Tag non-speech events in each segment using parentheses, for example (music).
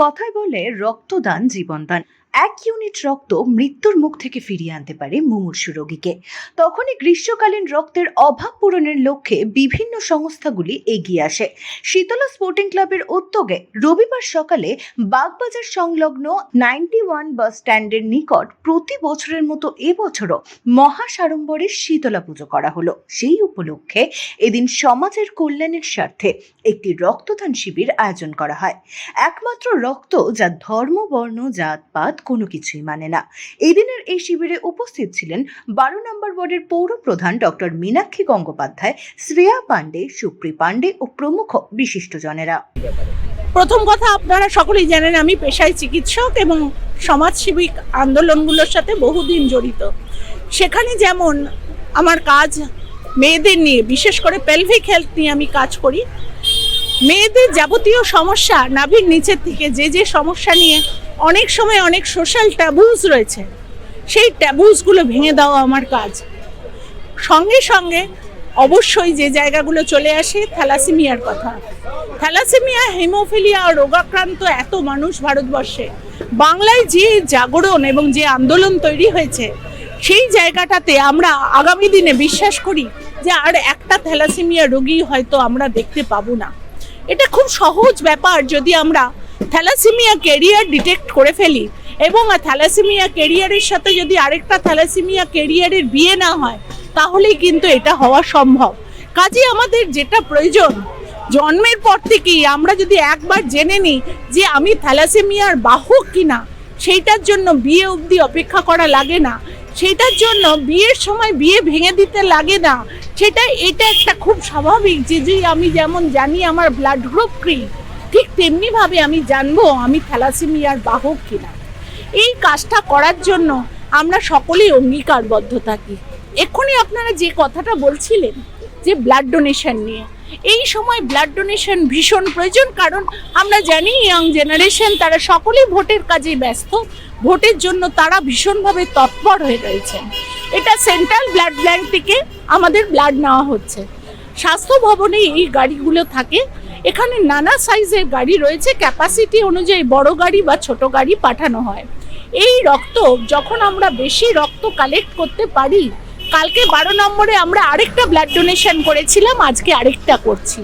কথায় বলে রক্তদান জীবনদান। এক ইউনিট রক্ত মৃত্যুর মুখ থেকে ফিরিয়ে আনতে পারে মুমূর্ষু রোগীকে। তখনই গ্রীষ্মকালীন রক্তের অভাব পূরণের লক্ষ্যে বিভিন্ন সংস্থাগুলি এগিয়ে আসে। শীতলা স্পোর্টিং ক্লাবের উদ্যোগে রবিবার সকালে বাগবাজার সংলগ্ন নাইনটি ওয়ান বাস স্ট্যান্ডের নিকট প্রতি বছরের মতো এবছরও মহাসাড়ম্বরে শীতলা পুজো করা হলো। সেই উপলক্ষে এদিন সমাজের কল্যাণের স্বার্থে একটি রক্তদান শিবির আয়োজন করা হয়। একমাত্র রক্ত যা ধর্ম, বর্ণ, জাত, পাত কোনো কিছুই মানে না। এই দিনের এই শিবিরে উপস্থিত ছিলেন বারো নম্বর ওয়ার্ডের পৌর প্রধান ডক্টর মীনাক্ষী গঙ্গোপাধ্যায়, শ্রেয়া পাণ্ডে, সুপ্রি পাণ্ডে ও প্রমুখ বিশিষ্টজনেরা। প্রথম কথা আপনারা সকলেই জানেন আমি পেশায় চিকিৎসক এবং সমাজসেবিক আন্দোলনগুলোর সাথে বহুদিন জড়িত। সেখানে যেমন আমার কাজ মেয়েদের নিয়ে, বিশেষ করে পেলভিক হেলথ নিয়ে আমি কাজ করি। মেয়েদের যাবতীয় সমস্যা নাভির নিচের থেকে যে যে সমস্যা নিয়ে অনেক সময় অনেক সোশ্যাল ট্যাবুজ রয়েছে। সেই ট্যাবুজগুলো ভেঙে দেওয়া আমার কাজ। সঙ্গে সঙ্গে অবশ্যই যে জায়গাগুলো চলে আসে থ্যালাসেমিয়ার কথা। থ্যালাসেমিয়া, হেমোফিলিয়া রোগাক্রান্ত এত মানুষ ভারতবর্ষে। বাংলায় যে জাগরণ এবং যে আন্দোলন তৈরি হয়েছে, সেই জায়গাটাতে আমরা আগামী দিনে বিশ্বাস করি যে আর একটা থ্যালাসেমিয়া রোগী হয়তো আমরা দেখতে পাবো না। এটা খুব সহজ ব্যাপার যদি আমরা থ্যালাসেমিয়া কেরিয়ার ডিটেক্ট করে ফেলি। এবং থ্যালাসেমিয়া কেরিয়ারের সাথে যদি আরেকটা থ্যালাসেমিয়া কেরিয়ারের বিয়ে না হয়, তাহলেই কিন্তু এটা হওয়া সম্ভব। কাজে আমাদের যেটা প্রয়োজন, জন্মের পর থেকেই আমরা যদি একবার জেনে নিই যে আমি থ্যালাসেমিয়ার বাহক কিনা, সেইটার জন্য বিয়ে অবধি অপেক্ষা করা লাগে না। সেটার জন্য বিয়ের সময় বিয়ে ভেঙে দিতে লাগে না। সেটা, এটা একটা খুব স্বাভাবিক যে যে আমি যেমন জানি আমার ব্লাড গ্রুপ কি ঠিক তেমনিভাবে আমি জানব আমি থ্যালাসেমিয়ার বাহক কিনা। এই কাজটা করার জন্য আমরা সকলেই অঙ্গীকারবদ্ধ থাকি। এক্ষুনি আপনারা যে কথাটা বলছিলেন, যে ব্লাড ডোনেশন নিয়ে, এই সময় ব্লাড ডোনেশন ভীষণ প্রয়োজন, কারণ আমরা জানি ইয়াং জেনারেশন তারা সকলেই ভোটের কাজে ব্যস্ত, ভোটের জন্য তারা ভীষণভাবে তৎপর হয়ে রয়েছেন। এটা সেন্ট্রাল ব্লাড ব্যাংক থেকে আমাদের ব্লাড নেওয়া হচ্ছে। স্বাস্থ্য ভবনে এই গাড়িগুলো থাকে এখানে নানা সাইজের গাড়ি রয়েছে। ক্যাপাসিটি অনুযায়ী বড় গাড়ি বা ছোট গাড়ি পাঠানো হয়। এই রক্ত যখন আমরা বেশি রক্ত কালেক্ট করতে পারি, কালকে বারো নম্বরে আমরা আরেকটা ব্লাড ডোনেশন করেছিলাম, আজকে আরেকটা করছি।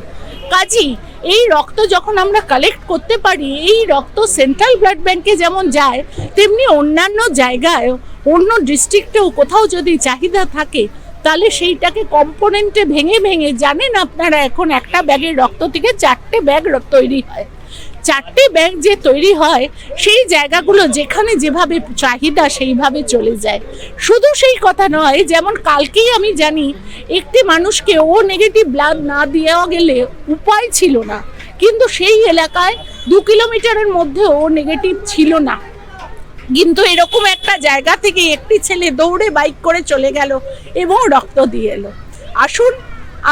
কাজী এই রক্ত যখন আমরা কালেক্ট করতে পারি, এই রক্ত সেন্ট্রাল ব্লাড ব্যাংকে যেমন যায়, তেমনি অন্যান্য জায়গায় অন্য ডিস্ট্রিক্টেও কোথাও যদি চাহিদা থাকে তাহলে সেইটাকে কম্পোনেন্টে ভেঙে ভেঙে, জানেন আপনারা এখন একটা ব্যাগের রক্ত থেকে চারটে ব্যাগ তৈরি হয়। চারটে ব্যাগ যে তৈরি হয়, সেই জায়গাগুলো যেখানে যেভাবে চাহিদা সেইভাবে চলে যায়। শুধু সেই কথা নয়, যেমন কালকেই আমি জানি, একটি মানুষকে ও নেগেটিভ ব্লাড না দেওয়া গেলে উপায় ছিল না। কিন্তু সেই এলাকায় দু কিলোমিটারের মধ্যে ও নেগেটিভ ছিল না। কিন্তু এরকম একটা জায়গা থেকে একটি ছেলে দৌড়ে বাইক করে চলে গেল এবং রক্ত দিয়ে এলো। আসুন,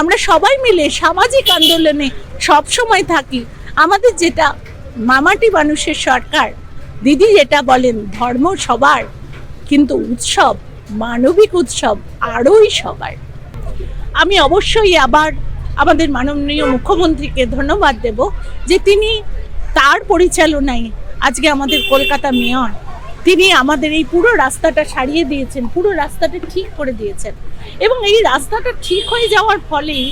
আমরা সবাই মিলে সামাজিক আন্দোলনে সব সময় থাকি। আমাদের যেটা মামাটি মানুষের সরকার, দিদি যেটা বলেন, ধর্ম সবার, কিন্তু উৎসব, মানবিক উৎসব আরোই সবার। আমি অবশ্যই আবার আমাদের মাননীয় মুখ্যমন্ত্রীকে ধন্যবাদ দেব যে তিনি তার পরিচালনায় আজকে আমাদের কলকাতা মেয়র তিনি আমাদের এই পুরো রাস্তাটা সারিয়ে দিয়েছেন, পুরো রাস্তাটা ঠিক করে দিয়েছেন। এবং এই রাস্তাটা ঠিক হয়ে যাওয়ার ফলেই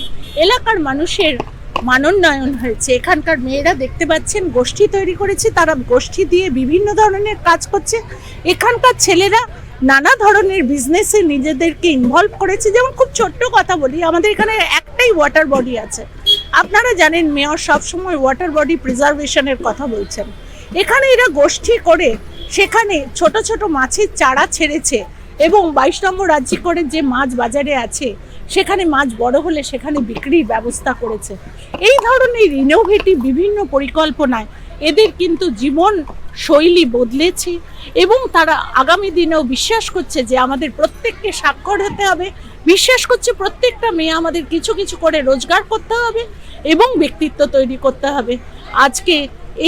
এলাকার মানুষের মানোন্নয়ন হয়েছে। এখানকার মেয়েরা দেখতে পাচ্ছেন, গোষ্ঠী তৈরি করেছে, তারা গোষ্ঠী দিয়ে বিভিন্ন ধরনের কাজ করছে। এখানকার ছেলেরা নানা ধরনের বিজনেসে নিজেদেরকে ইনভলভ করেছে। যেমন খুব ছোট্ট কথা বলি, আমাদের এখানে একটাই ওয়াটার বডি আছে। আপনারা জানেন, মেয়র সবসময় ওয়াটার বডি প্রিজার্ভেশনের কথা বলছেন। এখানে এরা গোষ্ঠী করে সেখানে ছোট ছোট মাছের চারা ছেড়েছে এবং বাইশ নম্বর রাজ্যে করে যে মাছ বাজারে আছে, সেখানে মাছ বড় হলে সেখানে বিক্রির ব্যবস্থা করেছে। এই ধরনের ইনোভেটিভ বিভিন্ন পরিকল্পনায় এদের কিন্তু জীবন শৈলী বদলেছে এবং তারা আগামী দিনেও বিশ্বাস করছে যে আমাদের প্রত্যেককে স্বাক্ষর হতে হবে, বিশ্বাস করছে প্রত্যেকটা মেয়ে আমাদের কিছু কিছু করে রোজগার করতে হবে এবং ব্যক্তিত্ব তৈরি করতে হবে। আজকে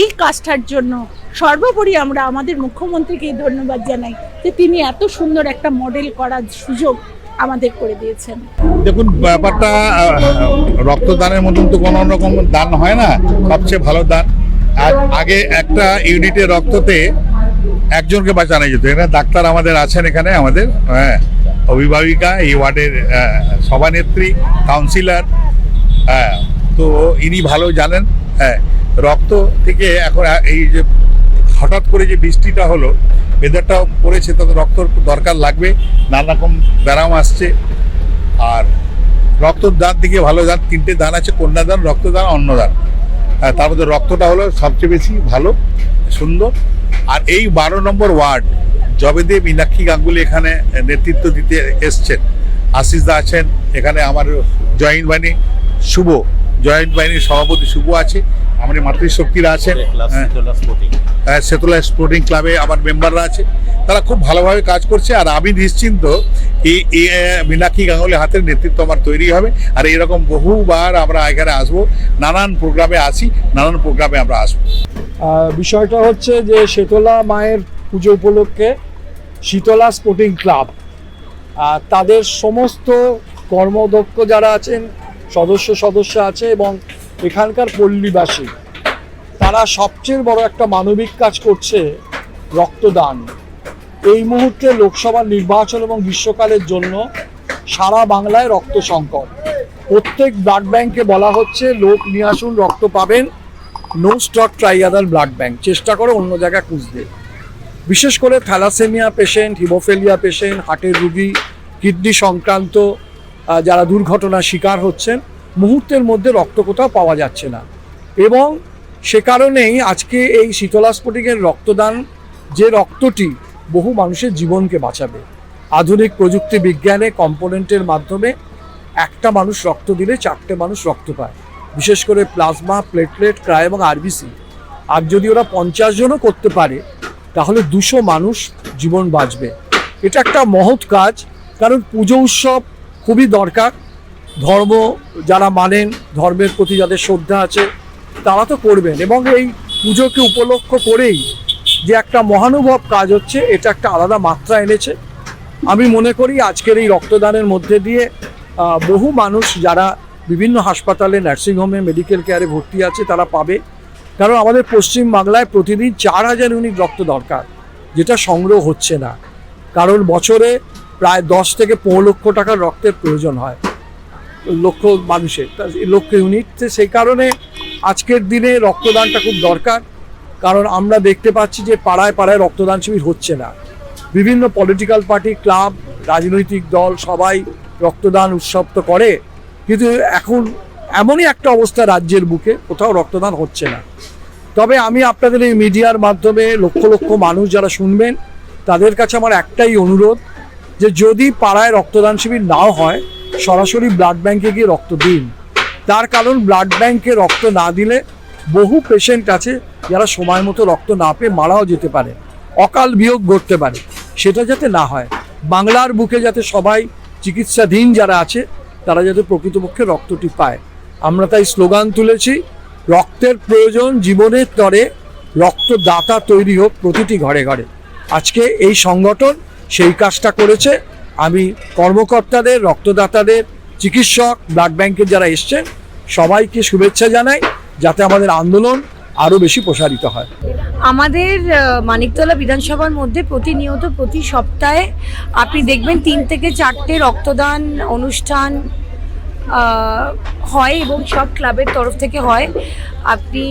এই কাজটার জন্য সর্বোপরি আমরা আমাদের মুখ্যমন্ত্রীকে ধন্যবাদ জানাই যে তিনি এত সুন্দর একটা মডেল করার সুযোগ আমাদের করে দিয়েছেন। দেখুন, ব্যাপারটা রক্তদানের মতন তো কোনো রকম দান হয় না, সবচেয়ে ভালো দান। আর আগে একটা ইউনিটের রক্ততে একজনকে বাঁচানো যেত, এখানে ডাক্তার আমাদের আছেন এখানে, আমাদের হ্যাঁ অভিভাবিকা, এই ওয়ার্ডের সভানেত্রী কাউন্সিলর হ্যাঁ তো ইনি ভালো জানেন হ্যাঁ রক্ত থেকে এখন, এই যে হঠাৎ করে যে বৃষ্টিটা হলো ওয়েদারটাও পড়েছে তত রক্ত দরকার লাগবে নানা রকম ব্যারাম আসছে। আর রক্তদান থেকে ভালো দান তিনটে দান আছে কন্যাদান রক্তদান অন্নদান হ্যাঁ, তার মধ্যে রক্তটা হলো সবচেয়ে বেশি ভালো সুন্দর। আর এই বারো নম্বর ওয়ার্ড জবেদে মীনাক্ষী গাঙ্গুলি এখানে নেতৃত্ব দিতে এসছেন। আশিস দা আছেন এখানে আমার জয়েন্ট বাহিনী শুভ জয়েন্ট বাহিনীর সভাপতি শুভ আছে। আমার মাতৃশক্তিরা আছেন হ্যাঁ। সেতলা স্পোর্টিং ক্লাবে আমার মেম্বাররা আছে। তারা খুব ভালোভাবে কাজ করছে আর আমি নিশ্চিন্ত এই মীনাক্ষী গাঙ্গুলি হাতের নেতৃত্ব আমার তৈরি হবে। আর এরকম বহুবার আমরা এখানে আসব নানান প্রোগ্রামে আসি নানান প্রোগ্রামে আমরা আসব। বিষয়টা হচ্ছে যে শীতলা মায়ের পুজো উপলক্ষে শীতলা স্পোর্টিং ক্লাব আর তাদের সমস্ত কর্মদক্ষ যারা আছেন সদস্য সদস্য আছে এবং এখানকার পল্লীবাসী, তারা সবচেয়ে বড় একটা মানবিক কাজ করছে রক্তদান। এই মুহূর্তে লোকসভা নির্বাচন এবং গ্রীষ্মকালের জন্য সারা বাংলায় রক্ত সংকট। প্রত্যেক ব্লাড ব্যাংকে বলা হচ্ছে, লোক নিয়ে আসুন, রক্ত পাবেন। No stock, try other blood bank. চেষ্টা করো অন্য জায়গায় খুঁজতে। বিশেষ করে থ্যালাসেমিয়া পেশেন্ট, হিমোফেলিয়া পেশেন্ট, হার্টের রুগী, কিডনি সংক্রান্ত যারা দুর্ঘটনার শিকার হচ্ছেন মুহূর্তের মধ্যে রক্ত কোথাও পাওয়া যাচ্ছে না। এবং সে কারণেই আজকে এই শীতলা স্ফটিকের রক্তদান, যে রক্তটি বহু মানুষের জীবনকে বাঁচাবে। আধুনিক প্রযুক্তি বিজ্ঞানে কম্পোনেন্টের মাধ্যমে একটা মানুষ রক্ত দিলে চারটে মানুষ রক্ত পায়। বিশেষ করে প্লাজমা, প্লেটলেট ক্রায় এবং আরবিসি। আর যদি ওরা পঞ্চাশ জনও করতে পারে, তাহলে দুশো মানুষ জীবন বাঁচবে। এটা একটা মহৎ কাজ, কারণ পুজো উৎসব খুবই দরকার। ধর্ম যারা মানেন, ধর্মের প্রতি যাদের শ্রদ্ধা আছে, তারা তো করবেন। এবং এই পুজোকে উপলক্ষ করেই যে একটা মহানুভব কাজ হচ্ছে, এটা একটা আলাদা মাত্রা এনেছে। আমি মনে করি আজকের এই রক্তদানের মধ্যে দিয়ে বহু মানুষ যারা বিভিন্ন হাসপাতালে নার্সিংহোমে মেডিকেল কেয়ারে ভর্তি আছে, তারা পাবে। কারণ আমাদের পশ্চিম বাংলায় প্রতিদিন চার হাজার ইউনিট রক্ত দরকার, যেটা সংগ্রহ হচ্ছে না। কারণ বছরে প্রায় দশ থেকে পনেরো লক্ষ টাকার রক্তের প্রয়োজন হয়। লক্ষ মানুষের। লক্ষ ইউনিট সেই কারণে আজকের দিনে রক্তদানটা খুব দরকার। কারণ আমরা দেখতে পাচ্ছি যে পাড়ায় পাড়ায় রক্তদান শিবির হচ্ছে না। বিভিন্ন পলিটিক্যাল পার্টি ক্লাব রাজনৈতিক দল সবাই রক্তদান উৎসব তো করে। কিন্তু এখন এমনই একটা অবস্থা রাজ্যের বুকে, কোথাও রক্তদান হচ্ছে না। তবে আমি আপনাদের এই মিডিয়ার মাধ্যমে লক্ষ লক্ষ মানুষ যারা শুনবেন, তাদের কাছে আমার একটাই অনুরোধ যে যদি পাড়ায় রক্তদান শিবির নাও হয় সরাসরি ব্লাড ব্যাংকে গিয়ে রক্ত দিন। তার কারণ ব্লাড ব্যাংকে রক্ত না দিলে বহু পেশেন্ট আছে যারা সময় মতো রক্ত না পেয়ে মারাও যেতে পারে, অকাল বিয়োগ ঘটতে পারে। সেটা যাতে না হয়। বাংলার বুকে যাতে সবাই চিকিৎসাধীন যারা আছে, তারা যাতে প্রকৃতপক্ষে রক্তটি পায়। আমরা তাই স্লোগান তুলেছি, রক্তের প্রয়োজন জীবনের তরে, রক্তদাতা তৈরি হোক প্রতিটি ঘরে ঘরে। আজকে এই সংগঠন সেই কাজটা করেছে আমি কর্মকর্তাদের, রক্তদাতাদের, চিকিৎসক, ব্লাড ব্যাংকের যারা এসছেন, সবাইকে শুভেচ্ছা জানাই, যাতে আমাদের আন্দোলন আরও বেশি প্রসারিত হয়। আমাদের মানিকতলা বিধানসভার মধ্যে প্রতিনিয়ত প্রতি সপ্তাহে আপনি দেখবেন তিন থেকে চারটে রক্তদান অনুষ্ঠান হয় এবং সব ক্লাবের তরফ থেকে হয়। আপনি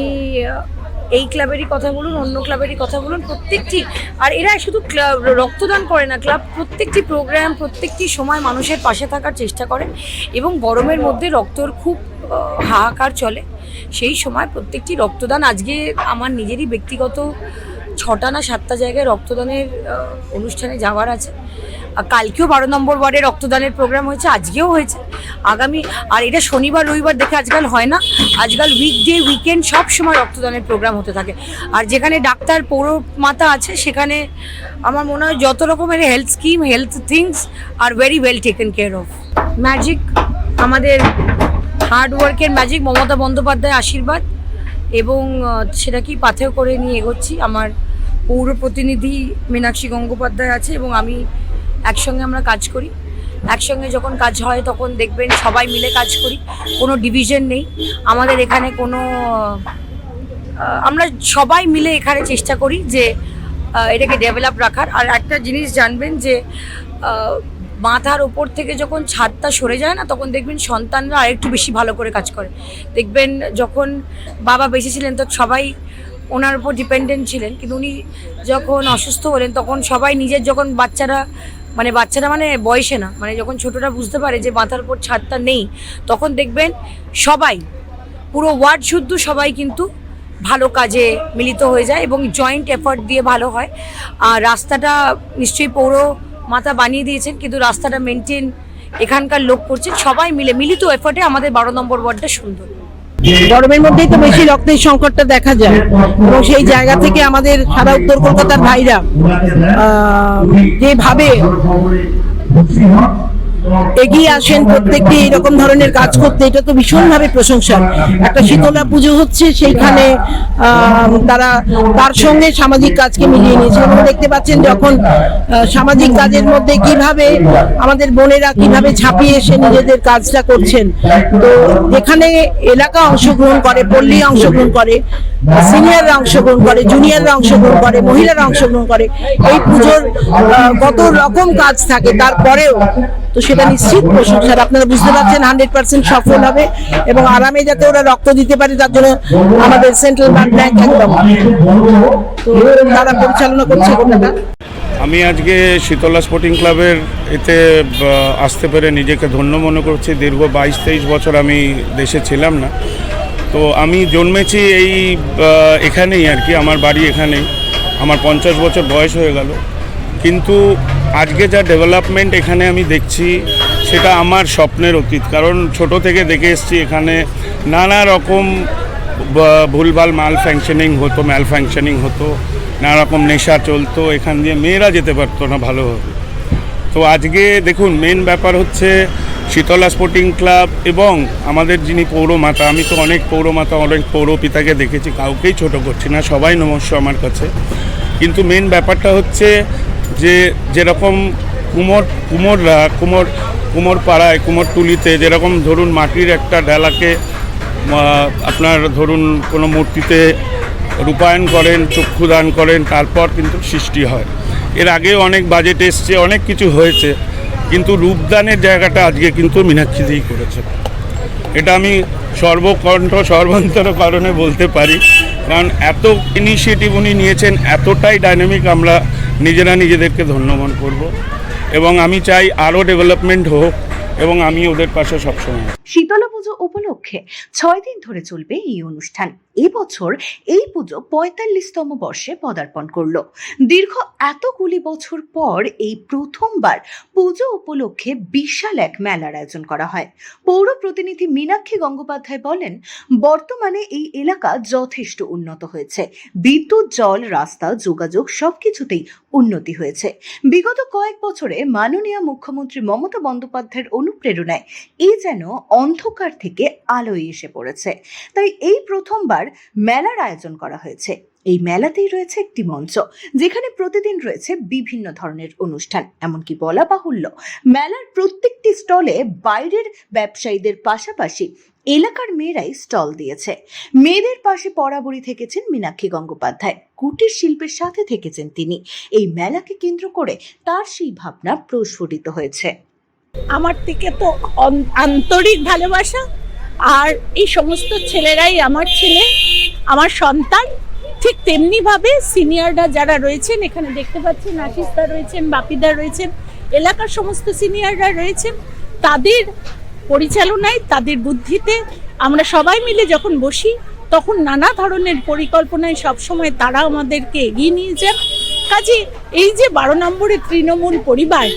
এই ক্লাবেরই কথা বলুন, অন্য ক্লাবেরই কথা বলুন, প্রত্যেকটি, আর এরা শুধু ক্লাব, রক্তদান করে না, ক্লাব প্রত্যেকটি প্রোগ্রাম প্রত্যেকটি সময় মানুষের পাশে থাকার চেষ্টা করে এবং গরমের মধ্যে রক্তর খুব হাহাকার চলে। সেই সময় প্রত্যেকটি রক্তদান, আজকে আমার নিজেরই ব্যক্তিগত ছটা না সাতটা জায়গায় রক্তদানের অনুষ্ঠানে যাওয়ার আছে। আর কালকেও বারো নম্বর ওয়ার্ডে রক্তদানের প্রোগ্রাম হয়েছে, আজকেও হয়েছে। আগামী, আর এটা শনিবার, রবিবার দেখে আজকাল হয় না। আজকাল উইকডে উইকেন্ড সব সময় রক্তদানের প্রোগ্রাম হতে থাকে। আর যেখানে ডাক্তার পৌর মাতা আছে, সেখানে আমার মনে হয় যত রকমের health scheme health things are very well taken care of magic আমাদের হার্ড ওয়ার্কের ম্যাজিক মমতা বন্দ্যোপাধ্যায় আশীর্বাদ এবং সেটা কি পাথেয় করে নিয়ে এগোচ্ছি, আমার পৌর প্রতিনিধি মীনাক্ষী গঙ্গোপাধ্যায় আছে এবং আমি একসঙ্গে আমরা কাজ করি। একসঙ্গে যখন কাজ হয় তখন দেখবেন সবাই মিলে কাজ করি। কোনো ডিভিশন নেই। আমাদের এখানে কোনো আমরা সবাই মিলে এখানে চেষ্টা করি যে এটাকে ডেভেলপ রাখার। আর একটা জিনিস জানবেন যে মাথার ওপর থেকে যখন ছাদটা সরে যায় না, তখন দেখবেন সন্তানরা আরেকটু বেশি ভালো করে কাজ করে। দেখবেন যখন বাবা বেঁচে ছিলেন, তো সবাই ওনার উপর ডিপেন্ডেন্ট ছিলেন, কিন্তু উনি যখন অসুস্থ হলেন, তখন সবাই নিজের যখন বাচ্চারা মানে বাচ্চারা মানে বয়সে না মানে যখন ছোটরা বুঝতে পারে যে মাথার উপর ছাদটা নেই, তখন দেখবেন সবাই, পুরো ওয়ার্ড শুদ্ধ সবাই কিন্তু ভালো কাজে মিলিত হয়ে যায় এবং জয়েন্ট এফার্ট দিয়ে ভালো হয়। আর রাস্তাটা নিশ্চয়ই পৌর মাথা বানিয়ে দিয়েছেন, কিন্তু রাস্তাটা মেনটেন এখানকার লোক করছেন, সবাই মিলে, মিলিত এফার্টে আমাদের বারো নম্বর ওয়ার্ডটা সুন্দর। গরমের মধ্যেই তো বেশি রক্তের সংকটটা দেখা যায়। এবং সেই জায়গা থেকে আমাদের সারা উত্তর কলকাতার ভাইরা যেভাবে এগিয়ে আসেন প্রত্যেকটি এরকম ধরনের কাজ করতে, এটা তো ভীষণভাবে প্রশংসা। একটা শীতলা পুজো হচ্ছে, সেইখানে তারা তার সঙ্গে সামাজিক কাজকে মিলিয়ে নিয়েছে। এবং দেখতে পাচ্ছেন যখন সামাজিক কাজের মধ্যে কীভাবে আমাদের বোনেরা কীভাবে ছাপিয়ে এসে নিজেদের কাজটা করছেন, তো এখানে এলাকা অংশগ্রহণ করে, পল্লী অংশগ্রহণ করে। সিনিয়ররা অংশগ্রহণ করে জুনিয়ররা অংশগ্রহণ করে, মহিলারা অংশগ্রহণ করে। এই পুজোর কত রকম কাজ থাকে তারপরেও, তো সেটা নিশ্চিত প্রশংসার আপনারা বুঝতে পারছেন হান্ড্রেড পার্সেন্ট সফল হবে এবং আরামে যাতে ওরা রক্ত দিতে পারে, তার জন্য আমাদের সেন্ট্রাল ব্যাংক একদম। তারা পরিচালনা করছে গোটাটা আমি আজকে শীতলা স্পোর্টিং ক্লাবের এতে আসতে পেরে নিজেকে ধন্য মনে করছি। দীর্ঘ বাইশ তেইশ বছর আমি দেশে ছিলাম না। তো আমি জন্মেছি এই এখানেই আর কি, আমার বাড়ি এখানেই। আমার পঞ্চাশ বছর বয়স হয়ে গেল। কিন্তু আজকে যা ডেভেলপমেন্ট এখানে আমি দেখছি, সেটা আমার স্বপ্নের অতীত। কারণ ছোট থেকে দেখে এসেছি এখানে নানা রকম ভুলভাল মাল ফ্যাংশনিং হতো ম্যাল ফ্যাংশনিং হতো, নানা রকম নেশা চলতো, এখান দিয়ে মেয়েরা যেতে পারতো না ভালোভাবে। তো আজকে দেখুন মেন ব্যাপার হচ্ছে শীতলা স্পোর্টিং ক্লাব এবং আমাদের যিনি পৌরমাতা, আমি তো অনেক পৌরমাতা, অনেক পৌরপিতাকে দেখেছি, কাউকেই ছোট করছি না, সবাই নমস্য আমার কাছে। কিন্তু মেন ব্যাপারটা হচ্ছে যে যেরকম কুমোর, কুমোররা, কুমোর কুমোর পাড়ায় কুমোরটুলিতে যেরকম ধরুন মাটির একটা ডালাকে আপনার ধরুন কোনো মূর্তিতে রূপায়ণ করেন চক্ষুদান করেন, তারপর কিন্তু সৃষ্টি হয়। এর আগেও অনেক বাজেট এসছে, অনেক কিছু হয়েছে, কিন্তু রূপদানের জায়গাটা আজকে কিন্তু মীনাক্ষীতেই করেছে। এটা আমি সর্বকণ্ঠ, সর্বান্তর কারণে বলতে পারি, কারণ এত ইনিশিয়েটিভ উনি নিয়েছেন, এতটাই ডাইনামিক আমরা নিজেরা নিজেদেরকে ধন্যবাদ করব। এবং আমি চাই আরও ডেভেলপমেন্ট হোক, এবং আমি ওদের পাশে সবসময় শীতলা পুজো উপলক্ষে ছয় দিন ধরে চলবে এই অনুষ্ঠান। এবছর এই পুজো পঁয়তাল্লিশতম বর্ষে পদার্পণ করল। দীর্ঘ এতগুলি বছর পর এই প্রথমবার পুজো উপলক্ষে বিশাল এক মেলার আয়োজন করা হয়। পৌর প্রতিনিধি মীনাক্ষী গঙ্গোপাধ্যায় বলেন, বর্তমানে এই এলাকা যথেষ্ট উন্নত হয়েছে। বিদ্যুৎ, জল, রাস্তা, যোগাযোগ সবকিছুতেই উন্নতি হয়েছে। বিগত কয়েক বছরে মাননীয় মুখ্যমন্ত্রী মমতা বন্দ্যোপাধ্যায়ের অনুপ্রেরণায় এই যেন অন্ধকার থেকে আলোয় এসে পড়েছে। তাই এই প্রথমবার মেলার আয়োজন করা হয়েছে। এই মেলাতেই রয়েছে একটি মঞ্চ, যেখানে প্রতিদিন রয়েছে বিভিন্ন ধরনের অনুষ্ঠান, এমনকি বলা বাহুল্য মেলার প্রত্যেকটি স্টলে বাইরের ব্যবসায়ীদের পাশাপাশি এলাকার মেয়েরাই স্টল দিয়েছে। মেয়েদের পাশে বরাবরই থেকেছেন মীনাক্ষী গঙ্গোপাধ্যায়, কুটির শিল্পের সাথে থেকেছেন তিনি। এই মেলাকে কেন্দ্র করে তার সেই ভাবনা প্রস্ফুটিত হয়েছে। আমার থেকে তো আন্তরিক ভালোবাসা আর এই সমস্ত ছেলেরাই আমার ছেলে, আমার সন্তান, ঠিক তেমনিভাবে সিনিয়ররা যারা রয়েছেন, এখানে দেখতে পাচ্ছেন আশিসদা রয়েছেন, বাপিদা রয়েছেন, এলাকার সমস্ত সিনিয়ররা রয়েছেন, তাদের পরিচালনায়, তাদের বুদ্ধিতে আমরা সবাই মিলে যখন বসি, তখন নানা ধরনের পরিকল্পনায় সবসময় তারা আমাদেরকে এগিয়ে নিয়ে যান। কাজে এই যে বারো নম্বরের তৃণমূল পরিবার,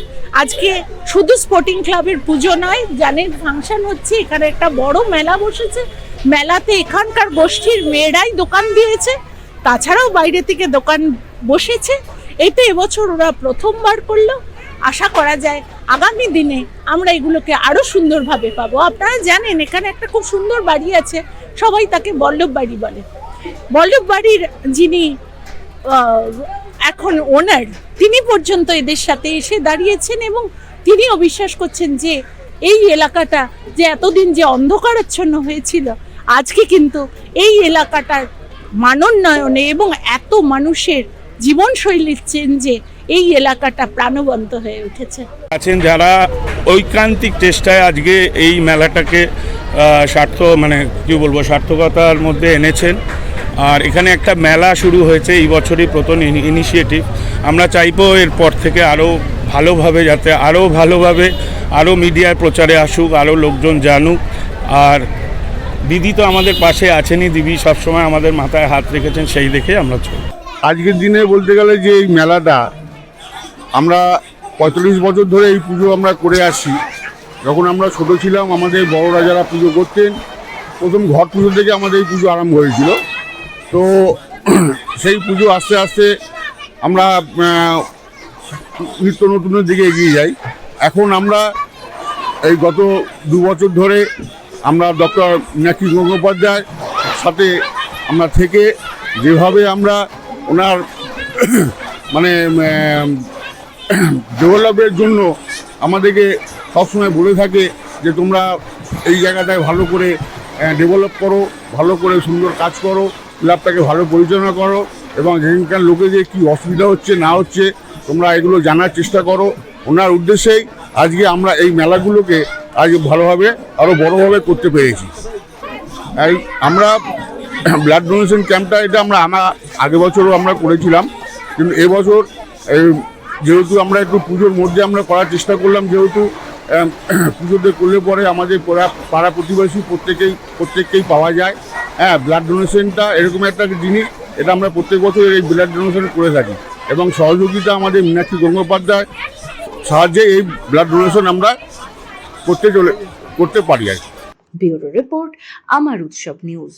আজকে শুধু স্পোর্টিং ক্লাবের পুজো নয়, জানেন ফাংশন হচ্ছে, এখানে একটা বড় মেলা বসেছে। মেলাতে এখানকার গোষ্ঠীর মেয়েরাই দোকান দিয়েছে, তাছাড়াও বাইরে থেকে দোকান বসেছে। এটা এবছর ওরা প্রথমবার করল। আশা করা যায় আগামী দিনে আমরা এগুলোকে আরও সুন্দরভাবে পাবো। আপনারা জানেন, এখানে একটা খুব সুন্দর বাড়ি আছে, সবাই তাকে বল্লভ বাড়ি বলে। বল্লভ বাড়ির যিনি এখন ওনার তিনি পর্যন্ত এদের সাথে এসে দাঁড়িয়েছেন এবং তিনিও বিশ্বাস করছেন যে এই এলাকাটা যে এতদিন যে অন্ধকারাচ্ছন্ন হয়েছিল, আজকে কিন্তু এই এলাকাটার মানোন্নয়নে এবং এত মানুষের জীবনশৈলীর চেঞ্জে এই এলাকাটা প্রাণবন্ত হয়ে উঠেছে। আছেন যারা ঐকান্তিক চেষ্টায় আজকে এই মেলাটাকে সার্থ মানে কি বলব সার্থকতার মধ্যে এনেছেন। আর এখানে একটা মেলা শুরু হয়েছে এই বছরই প্রথম ইনিশিয়েটিভ আমরা চাইব এরপর থেকে আরও ভালোভাবে যাতে আরও ভালোভাবে আরও মিডিয়ার প্রচারে আসুক, আরও লোকজন জানুক। আর দিদি তো আমাদের পাশে আছেনই, দিদি সবসময় আমাদের মাথায় হাত রেখেছেন সেই দেখে আমরা চলি আজকের দিনে বলতে গেলে যে এই মেলাটা, আমরা পঁয়তাল্লিশ বছর ধরে এই পুজো আমরা করে আসি। যখন আমরা ছোট ছিলাম, আমাদের বড়রা যারা পুজো করতেন, প্রথম ঘর পুজো থেকে আমাদের এই পুজো আরম্ভ হয়েছিল। তো (clears throat) সেই পুজো আস্তে আস্তে আমরা নিত্য নতুনের দিকে এগিয়ে যাই। এখন আমরা এই গত দু বছর ধরে আমরা ডক্টর নাকি গঙ্গোপাধ্যায় সাথে আমরা থেকে যেভাবে আমরা ওনার (clears throat) মানে (clears throat) ডেভেলপের জন্য আমাদেরকে সবসময় বলে থাকে যে তোমরা এই জায়গাটায় ভালো করে ডেভেলপ করো, ভালো করে সুন্দর কাজ করো। ক্লাবটাকে ভালো পরিচালনা করো এবং এখানকার লোকেদের কী অসুবিধা হচ্ছে, না হচ্ছে, তোমরা এগুলো জানার চেষ্টা করো। ওনার উদ্দেশ্যেই আজকে আমরা এই মেলাগুলোকে আজ ভালোভাবে আরও বড়োভাবে করতে পেরেছি। এই আমরা ব্লাড ডোনেশন ক্যাম্পটা এটা আমরা আমরা আগের বছরও আমরা করেছিলাম, কিন্তু এবছর যেহেতু আমরা একটু পুজোর মধ্যে আমরা করার চেষ্টা করলাম, যেহেতু পুজোতে করলে পরে আমাদের পাড়া পাড়া প্রতিবেশী প্রত্যেকেই, প্রত্যেককেই পাওয়া যায়। হ্যাঁ ব্লাড ডোনেশনটা এরকম একটা জিনিস, এটা আমরা প্রত্যেক বছর এই ব্লাড ডোনেশন করে থাকি। এবং সহযোগিতা আমাদের মীনাক্ষী গঙ্গোপাধ্যায় সাহায্যে এই ব্লাড ডোনেশন আমরা করতে চলে, করতে পারি আর কি। রিপোর্ট, আমার উৎসব নিউজ।